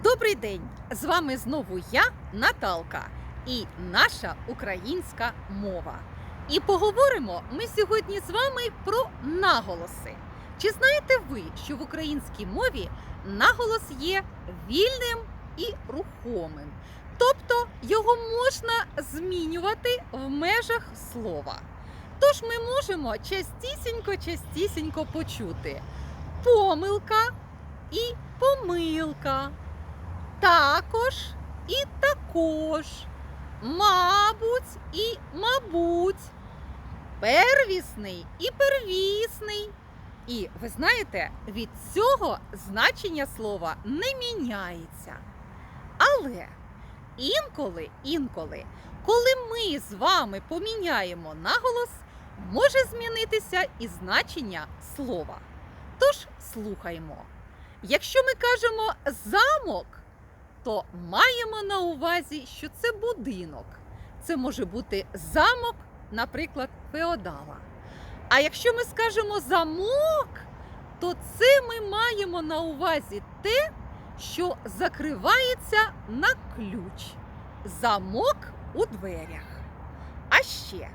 Добрий день! З вами знову я, Наталка, і наша українська мова. І поговоримо ми сьогодні з вами про наголоси. Чи знаєте ви, що в українській мові наголос є вільним і рухомим? Тобто його можна змінювати в межах слова. Тож ми можемо частісінько-частісінько почути помилка і помилка. Також і також, мабуть і мабуть, первісний і первісний. І ви знаєте, від цього значення слова не міняється. Але інколи, інколи, коли ми з вами поміняємо наголос, може змінитися і значення слова. Тож слухаймо. Якщо ми кажемо замок, то маємо на увазі, що це будинок. Це може бути замок, наприклад, феодала. А якщо ми скажемо замок, то це ми маємо на увазі те, що закривається на ключ. Замок у дверях. А ще,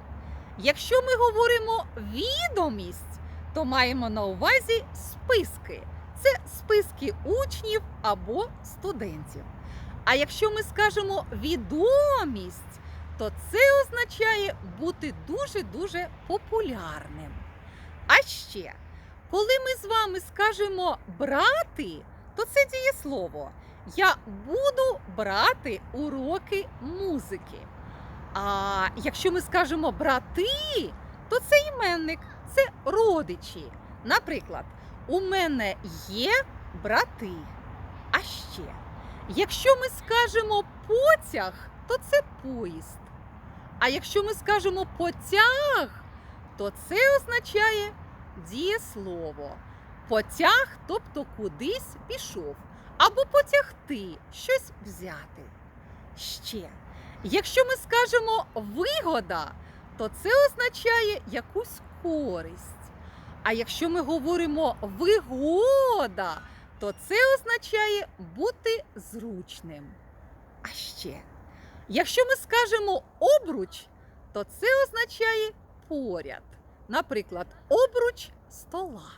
якщо ми говоримо відомість, то маємо на увазі списки. Це списки учнів або студентів. А якщо ми скажемо відомість, то це означає бути дуже-дуже популярним. А ще, коли ми з вами скажемо брати, то це дієслово. Я буду брати уроки музики. А якщо ми скажемо брати, то це іменник, це родичі. Наприклад, у мене є брати. А ще, якщо ми скажемо потяг, то це поїзд. А якщо ми скажемо потяг, то це означає дієслово. Потяг, тобто кудись пішов, або потягти, щось взяти. Ще, якщо ми скажемо вигода, то це означає якусь користь. А якщо ми говоримо вигода, то це означає бути зручним. А ще, якщо ми скажемо обруч, то це означає поряд. Наприклад, обруч стола.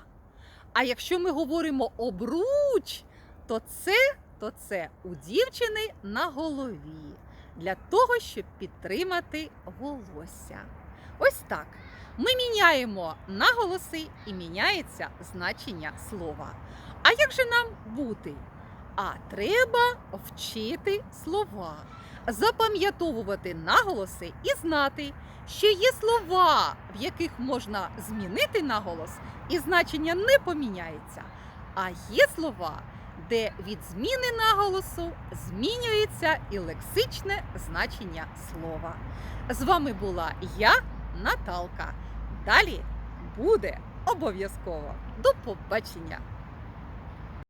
А якщо ми говоримо обруч, то це, то це у дівчини на голові для того, щоб підтримати волосся. Ось так. Ми міняємо наголоси і міняється значення слова. А як же нам бути? А треба вчити слова, запам'ятовувати наголоси і знати, що є слова, в яких можна змінити наголос, і значення не поміняється. А є слова, де від зміни наголосу змінюється і лексичне значення слова. З вами була я, Наталка. Далі буде обов'язково. До побачення!